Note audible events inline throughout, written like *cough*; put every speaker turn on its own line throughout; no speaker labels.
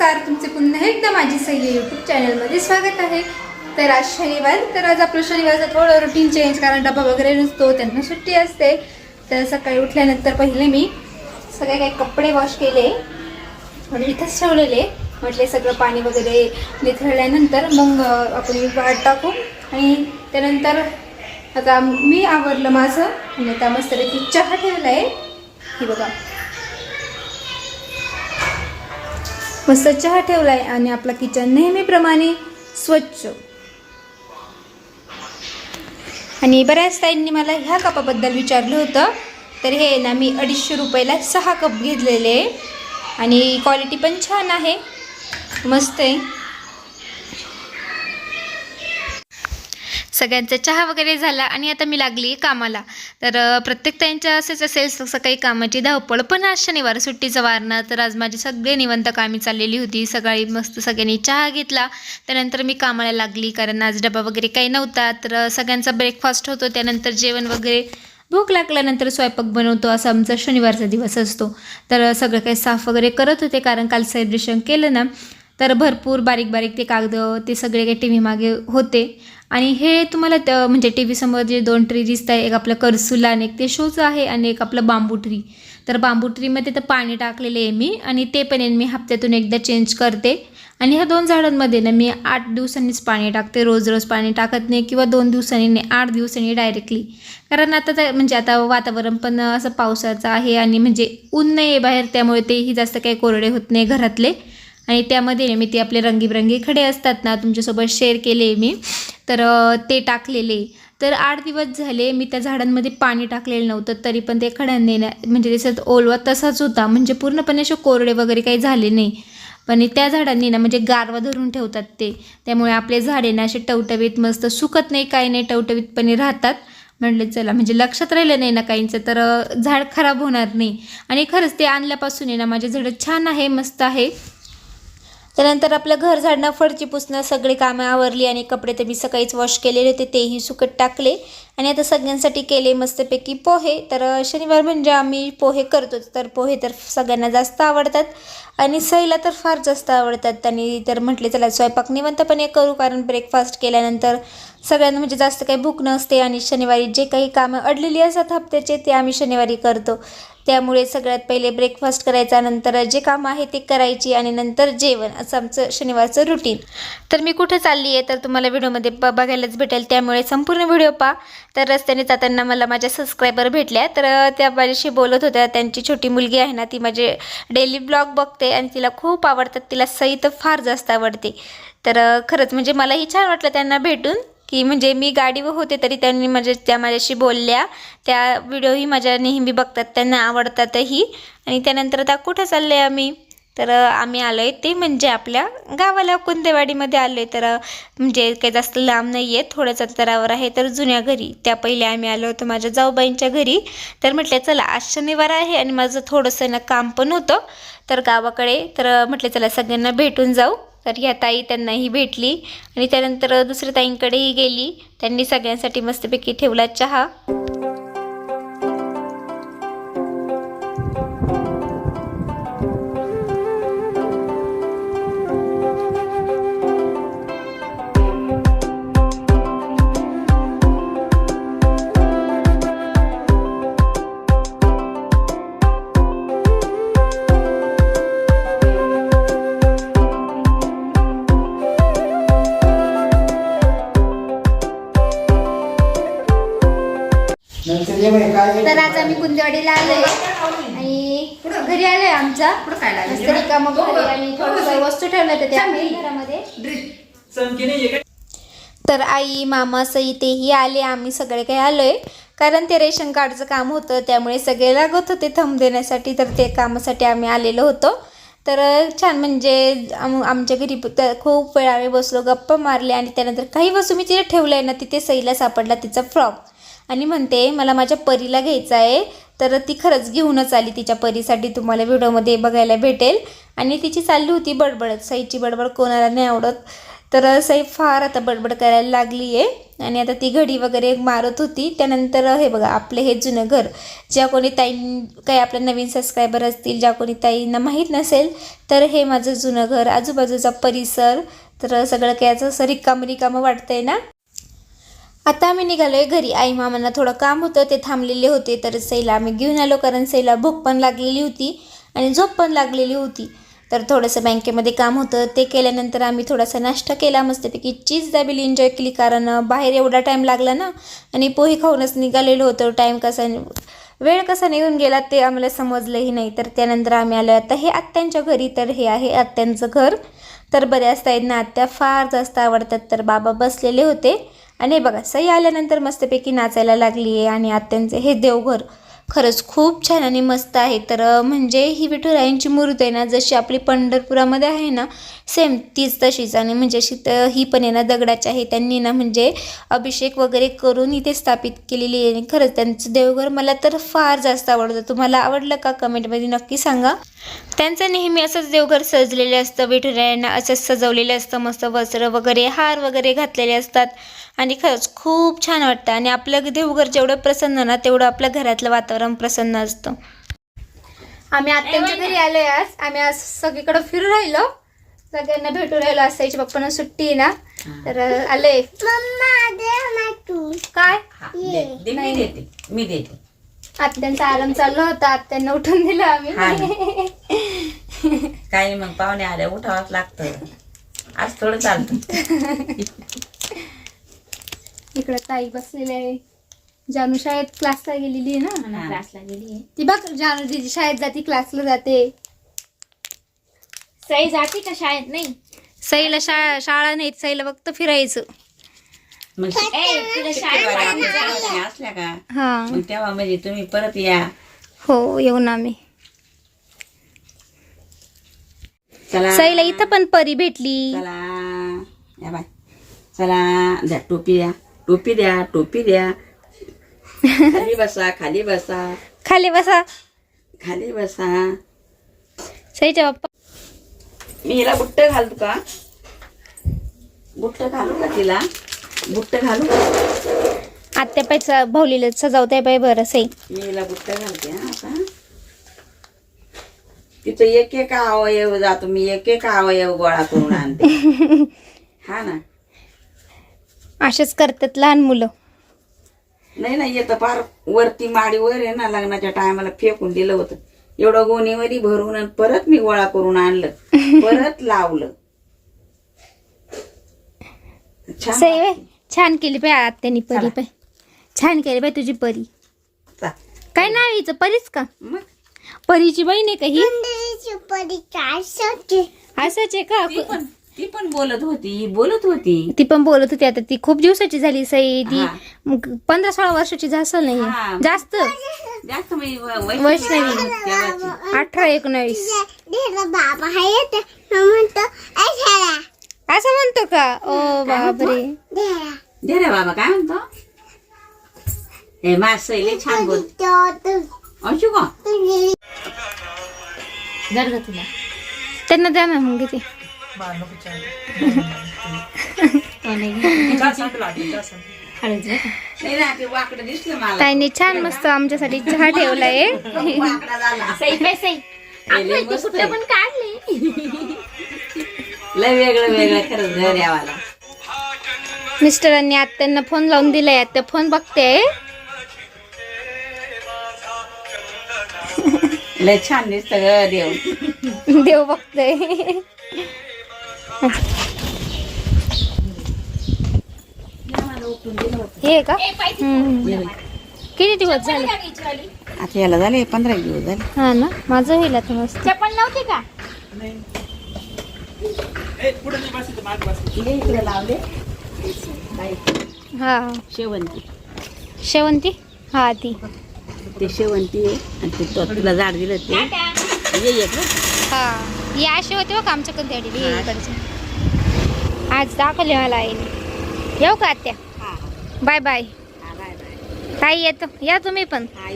नमस्कार तुमचे पुन्हा एकदा माझी सह्य यूट्यूब चॅनलमध्ये स्वागत आहे. तर आज शनिवार तर आज आपलं शनिवारचं थोडं रुटीन चेंज कारण डबा वगैरे नसतो त्यांना सुट्टी असते. तर सकाळी उठल्यानंतर पहिले मी सगळे काही कपडे वॉश केले आणि इथंच ठेवलेले. म्हटले सगळं पाणी वगैरे निथळल्यानंतर मग आपण वाट टाकू आणि त्यानंतर आता मी आवरलं माझं. आणि आता मस्तपैकी चहा ठेवला आहे ही बघा. मस्त चहा ठेवला आहे आणि आपला किचन नेहमीप्रमाणे स्वच्छ. आणि बऱ्याच ताईंनी मला ह्या कपाबद्दल विचारलं होतं. तर हे ना मी अडीचशे रुपयाला सहा कप घेतलेले. आहे आणि क्वालिटी पण छान आहे. मस्त आहे. सगळ्यांचा चहा वगैरे झाला आणि आता मी लागली कामाला. तर प्रत्येक त्यांच्या असेच असेल सकाळी कामाची धावपळ. पण आज शनिवार सुट्टीचा वार ना तर आज माझी सगळे निवंत कामी चाललेली होती. सकाळी मस्त सगळ्यांनी चहा घेतला. त्यानंतर मी कामाला लागली कारण आज डबा वगैरे काही नव्हता. तर सगळ्यांचा ब्रेकफास्ट होतो. त्यानंतर जेवण वगैरे भूक लागल्यानंतर स्वयंपाक बनवतो. असा आमचा शनिवारचा दिवस असतो. तर सगळं काही साफ वगैरे करत होते कारण काल सेलिब्रेशन केलं ना. तर भरपूर बारीक बारीक ते कागद ते सगळे काही टी व्ही मागे होते. आणि हे तुम्हाला त- म्हणजे टी व्हीसमोर जे दोन ट्री दिसत आहे एक आपलं करसुला आणि एक ते शोचं आहे आणि एक आपलं बांबू ट्री तर बांबू ट्रीमध्ये तर पाणी टाकलेले आहे मी आणि ते पण मी हप्त्यातून एकदा चेंज करते. आणि ह्या दोन झाडांमध्ये ना मी आठ दिवसांनीच पाणी टाकते. रोज रोज पाणी टाकत नाही किंवा दोन दिवसांनी नाही आठ दिवसांनी डायरेक्टली कारण आता तर म्हणजे आता वातावरण पण असं पावसाचं आहे आणि म्हणजे ऊन नाही आहे बाहेर त्यामुळे तेही जास्त काही कोरडे होत नाही घरातले. आणि त्यामध्ये मी ते आपले रंगीबिरंगी खडे असतात ना तुमच्यासोबत शेअर केले मी. तर ते टाकलेले. तर आठ दिवस झाले मी त्या झाडांमध्ये पाणी टाकलेलं नव्हतं तरी पण ते खड्यांनी ना म्हणजे त्याच्यात ओलवा तसाच होता. म्हणजे पूर्णपणे असे कोरडे वगैरे काही झाले नाही. पण त्या झाडांनी ना म्हणजे गारवा धरून ठेवतात ते. त्यामुळे आपले झाडे ना असे टवटवीत मस्त सुकत नाही काही नाही टवटवीतपणे राहतात. म्हणले चला म्हणजे लक्षात राहिलं नाही ना काहींचं तर झाड खराब होणार नाही. आणि खरंच ते आणल्यापासून आहे ना माझे झाडं छान आहे मस्त आहे. त्यानंतर आपलं घर झाडणं फडची पुसणं सगळी कामं आवरली आणि कपडे तर मी सकाळीच वॉश केलेले होते तेही सुकत टाकले. आणि आता सगळ्यांसाठी केले मस्तपैकी पोहे. तर शनिवार म्हणजे आम्ही पोहे करतोच. तर पोहे तर सगळ्यांना जास्त आवडतात. आणि सईला तर फार जास्त आवडतात. आणि तर म्हटले चला स्वयंपाक निवंतपणे करू. कारण ब्रेकफास्ट केल्यानंतर सगळ्यांना म्हणजे जास्त काही भूक नसते. आणि शनिवारी जे काही कामं अडलेली असतात हप्त्याचे ते आम्ही शनिवारी करतो. त्यामुळे सगळ्यात पहिले ब्रेकफास्ट करायचा नंतर जे काम आहे ते करायची आणि नंतर जेवण. असं आमचं शनिवारचं रुटीन तर मी कुठं चालली आहे तर तुम्हाला व्हिडिओमध्ये ब बघायलाच भेटेल. त्यामुळे संपूर्ण व्हिडिओ पहा. तर रस्त्याने जाताना मला माझ्या सबस्क्रायबर भेटल्या. तर त्या माझ्याशी बोलत होत्या. त्यांची छोटी मुलगी आहे ना ती माझे डेली ब्लॉग बघते आणि तिला खूप आवडतात. तिला सई तर फार जास्त आवडते. तर खरंच म्हणजे मलाही छान वाटलं त्यांना भेटून. की म्हणजे मी गाडीवर होते तरी त्यांनी म्हणजे त्या माझ्याशी बोलल्या. त्या व्हिडिओही माझ्या नेहमी बघतात त्यांना आवडतातही. आणि त्यानंतर आता कुठं चालले आम्ही? तर आम्ही आलो आहे ते म्हणजे आपल्या गावाला कुंदेवाडीमध्ये आलो आहे तर म्हणजे काही जास्त लांब नाही आहे थोड्याच अंतरावर आहे. तर जुन्या घरी त्या पहिले आम्ही आलो होतो माझ्या जाऊबाईंच्या घरी. तर म्हटलं चला आज शनिवार आहे आणि माझं थोडंसं ना काम पण होतं. तर गावाकडे तर म्हटलं चला सगळ्यांना भेटून जाऊ. तर ह्या ताई त्यांनाही भेटली आणि त्यानंतर दुसऱ्या ताईंकडेही गेली. त्यांनी सगळ्यांसाठी मस्तपैकी ठेवला चहा.
नंतर ये बाई, काय
तर आज आम्ही कुंदेवाडीला आलोय. आणि घरी आलोय आमचा मस्त रिकामं घर आहे आणि थोडंसं वस्तू ठेवल्या होत्या त्या आम्ही घरामध्ये. तर आई मामा सई तेही आले. आम्ही सगळे काही आलोय. कारण ते रेशन कार्डचं काम होतं त्यामुळे सगळे लागत होते थंब देण्यासाठी तर ते कामासाठी आम्ही आलेलो होतो. तर छान म्हणजे आम आमच्या घरी त- खूप वेळ आम्ही बसलो गप्पा मारले आणि त्यानंतर काही वस्तू मी तिथे ठेवलं आहे ना तिथे सईला सापडला तिचा फ्रॉक. आणि म्हणते मला माझ्या परीला घ्यायचं आहे. तर ती खरंच घेऊनच आली तिच्या परीसाठी. तुम्हाला व्हिडिओमध्ये बघायला भेटेल. आणि तिची चालली होती बडबडत. सईची बडबड कोणाला नाही आवडत. तर सई फार आता बडबड करायला लागली आहे आणि आता ती घडी वगैरे मारत होती. त्यानंतर हे बघा आपलं हे जुनं घर ज्या कोणी ताई काही आपल्या नवीन सबस्क्रायबर असतील ज्या कोणी ताईंना माहीत नसेल तर हे माझं जुनं घर आजूबाजूचा परिसर. तर सगळं काही असं असं रिकामं रिकामं वाटतंय ना? आता आम्ही निघालोय घरी. आई मामांना थोडं काम होतं ते थांबलेले होते तर सईला आम्ही घेऊन आलो कारण सईला भूक पण लागलेली होती आणि झोप पण लागलेली होती. तर थोडंसं बँकेमध्ये काम होतं ते केल्यानंतर आम्ही थोडासा नाश्ता केला मस्तपैकी चीज दाबेली एन्जॉय केली कारण बाहेर एवढा टाईम लागला ना आणि पोहे खाऊनच निघालेलो होतो. टाईम कसा वेळ कसा निघून गेला ते आम्हाला समजलंही नाही. तर त्यानंतर आम्ही आलो आता हे आत्यांच्या घरी तर हे आहे आत्यांचं घर. तर बऱ्याच ताईंना आत्या फार जास्त आवडतात. तर बाबा बसलेले होते. आणि बघा सई आल्यानंतर मस्तपैकी नाचायला लागली आहे आणि आत्यांचे हे देवघर. खरंच खूप छान आणि मस्त आहे. तर म्हणजे ही विठुरायांची मूर्ती आहे ना जशी आपली पंढरपुरामध्ये आहे ना सेम तीच तशीच. आणि म्हणजे अशी तर ही पण आहे ना दगडाची आहे. त्यांनी ना म्हणजे अभिषेक वगैरे करून इथे स्थापित केलेली आहे. आणि खरंच त्यांचं देवघर मला तर फार जास्त आवडतं. तुम्हाला आवडलं का कमेंटमध्ये नक्की सांगा. त्यांचं नेहमी असंच देवघर सजलेले असतं विठुरायांना असंच सजवलेलं असतं. मस्त वस्त्र वगैरे हार वगैरे घातलेले असतात. आणि खरंच खूप छान वाटतं. आणि आपलं देवघर जेवढं प्रसन्न ना तेवढं आपल्या घरातलं वातावरण प्रसन्न असतं. आम्ही आत्यांच्या घरी आलोय आज. आम्ही आज सगळीकडे फिरून राहिलो. सगळ्यांना भेटून राहिलो. आज साईच्या पप्पांना सुट्टी आहे ना. तर अं, आलोय काय?
मी देते. मी देते.
आत्यांचा आराम चालू होता. आत्यांना उठून दिलं
हा
आम्ही
काही मग पाहुणे आल्या उठावंच लागतं. आज थोडं चालतं.
इकडे ताई बसलेली आहे. जानू शाळेत क्लासला गेलेली आहे ना?
हा.
क्लासला गेली आहे. ती बघ जानू दिदी शाळेत जाते क्लासला जाते.
सई जाते का शाळेत? नाही.
सईला शाळा शाळा नाही सईला फक्त फिरायचं.
मग
ए तुला शाळेत
शुक्रवारी
जायचं
आपल्या
आहे.
पाहुणे असल्या का?
हा.
मग तेव्हा म्हणजे तुम्ही परत या.
हो येऊन आम्ही.
चला.
सईला इथं पण परी भेटली.
चला. या बाय. चला. द्या टोपी द्या. टोपी द्या टोपी द्या. खाली बसा खाली बसा.
खाली बसा.
खाली बसा.
सईच्या बाप्पा
मी हिला बुट्ट घालू का? बुट्ट घालू का तिला? बुट्ट घालू
आत्या पायचा भाऊलीला सजावताय पाय बरं सई.
मी हिला बुट्ट घालते हा आता. तिचं एक एक अवयव जातो मी एक एक अवयव गोळा करून आणते. *laughs* हा ना?
असेच करतात लहान मुलं.
नाही नाही येतं फार वरती माडीवर आहे ना लग्नाच्या टायमाला फेकून दिलं होतं. एवढं गोणीवरी भरून आणि परत मी गोळा करून आणलं. *laughs* परत लावलं. छान
सई बाय छान केली आत्यानी परी
चला.
पाय छान केली पाय तुझी परी.
चा-
काय नाव हिचं? परीच का?
मग?
परीची बहीण आहे का ही? असंच आहे का?
ती पण ती पण बोलत होती बोलत होती.
ती पण बोलत होती. आता ती खूप दिवसाची झाली सई ती
हा.
मग पंधरा सोळा वर्षाची असेल
हा.
नाही जास्त.
जास्त म्हणजे व-
वैष्णवी. अठरा एकोणावीस.
बाबा म्हणतो
असं म्हणतो का? ओ बापरे.
दे रे बाबा काय म्हणतो? हे माझ सैली छान बोल अंशू का?
जर तुला
त्यांना द्या ना मग किती
हळद
नाही ना ते वाकडं दिसलं मला.
ताईने छान मस्त आमच्यासाठी चहा ठेवलाय.
पण काढले
लय. वेगळं वेगळं खरंच घर यावाला
मिस्टरांनी आत्यांना फोन लावून दिलाय. आत्या फोन बघते.
लय छान दिसत ग देव.
देव बघतोय. हे का. किती दिवस झाले?
आता याला झाले पंधरा दिवस झाले.
हा ना माझं होईल आता मस्त.
चप्पल नव्हती का?
इकडे इकडे लावले
हा.
शेवंती?
शेवंती हा ती.
ते शेवंती आहे आणि ते तो- तुला झाड दिलं ते. ये ये.
हा. ही अशी होती बघ आमच्या कधी अडीली इकडचे आज दाखवले मला आईने. येऊ का आत्या?
हा,
बाय बाय.
हा, बाय, बाय.
ताई येतो. या तुम्ही पण.
हा.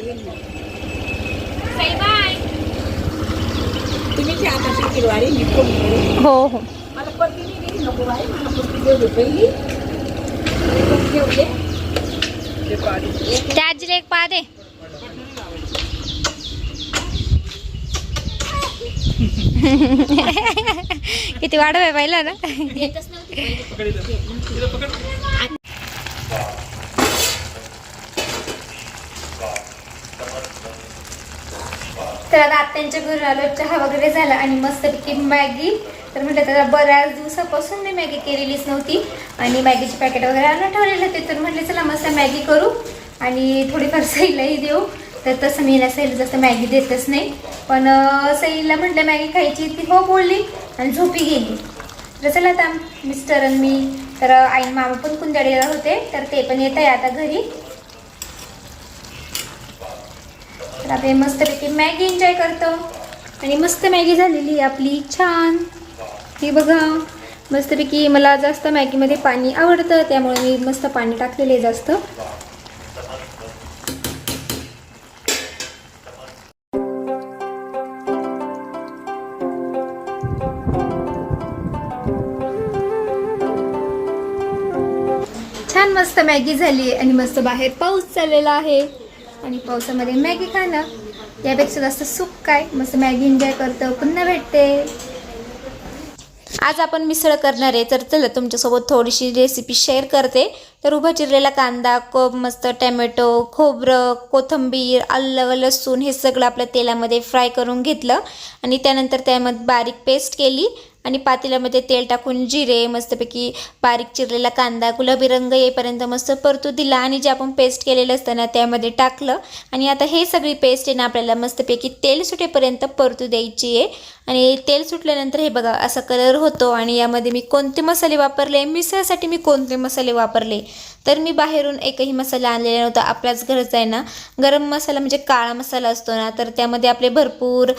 हो हो.
मला पत्ती नाही दिली नको बाई मला पत्ती देऊ दे पहिली. पत्ती देऊ दे.
त्या आजीला एक पा दे. *laughs* *laughs* *laughs* किती वाढव आहे पाहिलं ना. तर आता आत्यांच्या घरी आलो चहा वगैरे झाला आणि मस्तपैकी मॅगी. तर म्हटलं तर बऱ्याच दिवसापासून मी मॅगी केलेलीच नव्हती. आणि मॅगीचे पॅकेट वगैरे आणून ठेवलेले होते. तर म्हटलं चला मस्त मॅगी करू. आणि थोडीफार *laughs* सईलाही देऊ. तर तसं मी हिला सईला जास्त मॅगी देतच नाही. पण सईला म्हटलं मॅगी खायची ती हो बोलली आणि झोपी गेली. तर चला आता मिस्टर आणि मी तर आई मामा पण कुंदडीला होते तर ते पण येत आहे आता घरी. तर आपण मस्तपैकी मॅगी एन्जॉय करतो. आणि मस्त मॅगी झालेली आपली छान. हे बघा मस्तपैकी मला जास्त मॅगीमध्ये पाणी आवडतं त्यामुळे मी मस्त पाणी टाकलेले जास्त. मॅगी झाली आणि मस्त बाहेर पाऊस चाललेला आहे. आणि पावसामध्ये मॅगी खाणं यापेक्षा जास्त सुख काय? मस्त मॅगी एन्जॉय करतं पुन्हा भेटते. आज आपण मिसळ करणार आहे. तर चला तुमच्यासोबत थोडीशी रेसिपी शेअर करते. तर उभा चिरलेला कांदा को मस्त टॅमॅटो खोबरं कोथिंबीर आलं लसूण हे सगळं आपल्या तेलामध्ये फ्राय करून घेतलं. आणि त्यानंतर त्यामध्ये बारीक पेस्ट केली. आणि पातेल्यामध्ये तेल टाकून जिरे मस्तपैकी बारीक चिरलेला कांदा गुलाबी रंग येईपर्यंत मस्त परतू दिला आणि जे आपण पेस्ट केलेलं असतं ना त्यामध्ये टाकलं. आणि आता हे सगळी पेस्ट आहे ना आपल्याला मस्तपैकी तेल सुटेपर्यंत परतू द्यायची आहे. आणि तेल सुटल्यानंतर हे बघा असा कलर होतो आणि यामध्ये मी कोणते मसाले वापरले मिसळसाठी मी कोणते मसाले वापरले. तर मी बाहेरून एकही मसाला आणलेला नव्हता आपल्याच घरचा आहे ना. गरम मसाला म्हणजे काळा मसाला असतो ना तर त्यामध्ये आपले भरपूर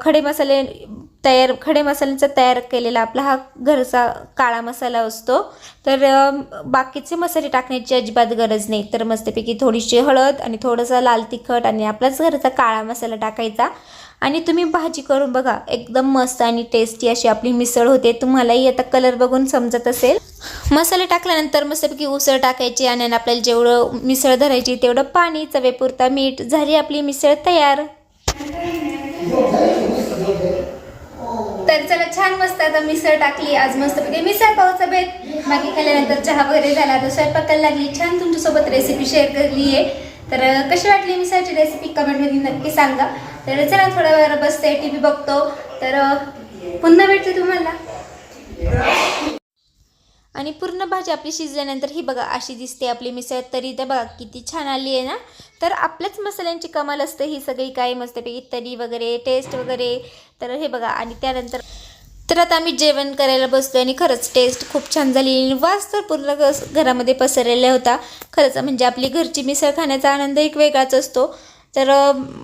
खडे मसाले तयार खडे मसाल्यांचा तयार केलेला आपला हा घरचा काळा मसाला असतो. तर बाकीचे मसाले टाकण्याची अजिबात गरज नाही. तर मस्तपैकी थोडीशी हळद आणि थोडंसं लाल तिखट आणि आपलाच घरचा काळा मसाला टाकायचा. आणि तुम्ही भाजी करून बघा एकदम मस्त आणि टेस्टी अशी आपली मिसळ होते. तुम्हालाही आता कलर बघून समजत असेल. मसाले टाकल्यानंतर मस्तपैकी उसळ टाकायची आणि आपल्याला जेवढं मिसळ धरायची तेवढं पाणी चवेपुरता मीठ झाली आपली मिसळ तयार. तर चला छान मस्त आता मिसळ टाकली. आज मस्तपैकी मिसळ पावचा बेत बाकी खाल्ल्यानंतर चहा वगैरे झाला तर स्वयंपाकाला लागली. छान तुमच्यासोबत रेसिपी शेअर केली आहे. तर कशी वाटली मिसळची रेसिपी कमेंटमध्ये नक्की सांगा. तर चला थोड्या वेळ बसते टी व्ही बघतो. तर पुन्हा भेटते तुम्हाला. आणि पूर्ण भाजी आपली शिजल्यानंतर ही बघा अशी दिसते आपली मिसळ. तरी तर बघा किती छान आली आहे ना? तर आपल्याच मसाल्यांची कमाल असते ही सगळी काही मस्तपैकी तरी वगैरे टेस्ट वगैरे. तर हे बघा आणि त्यानंतर तर आता आम्ही जेवण करायला बसलो आणि खरंच टेस्ट खूप छान झाली आणि वास तर पूर्ण घरामध्ये पसरलेला होता. खरंच म्हणजे आपली घरची मिसळ खाण्याचा आनंद एक वेगळाच असतो. तर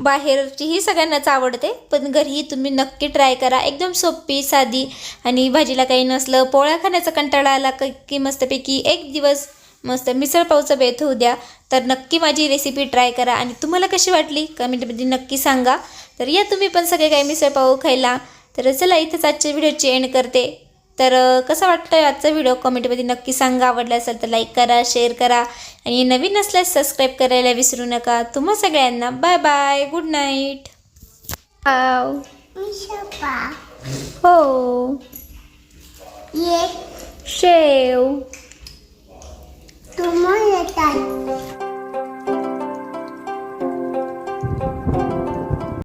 बाहेरचीही सगळ्यांनाच आवडते पण घरीही तुम्ही नक्की ट्राय करा. एकदम सोपी साधी आणि भाजीला काही नसलं पोळ्या खाण्याचा कंटाळा आला की मस्तपैकी एक दिवस मस्त मिसळपावचं बेत होऊ द्या. तर नक्की माझी रेसिपी ट्राय करा. आणि तुम्हाला कशी वाटली? कमेंटमध्ये नक्की सांगा. तर या तुम्ही पण सगळे काही मिसळपाव खायला. तर चला इथंच आजच्या व्हिडिओची एंड करते. तर कसं वाटतं आहे आजचा व्हिडिओ कमेंटमध्ये नक्की सांगा. आवडला असेल तर लाईक करा शेअर करा. आणि नवीन असल्यास सबस्क्राईब करायला विसरू नका. तुम्हा सगळ्यांना बाय बाय गुड नाईट हो. शेव तुम्हाला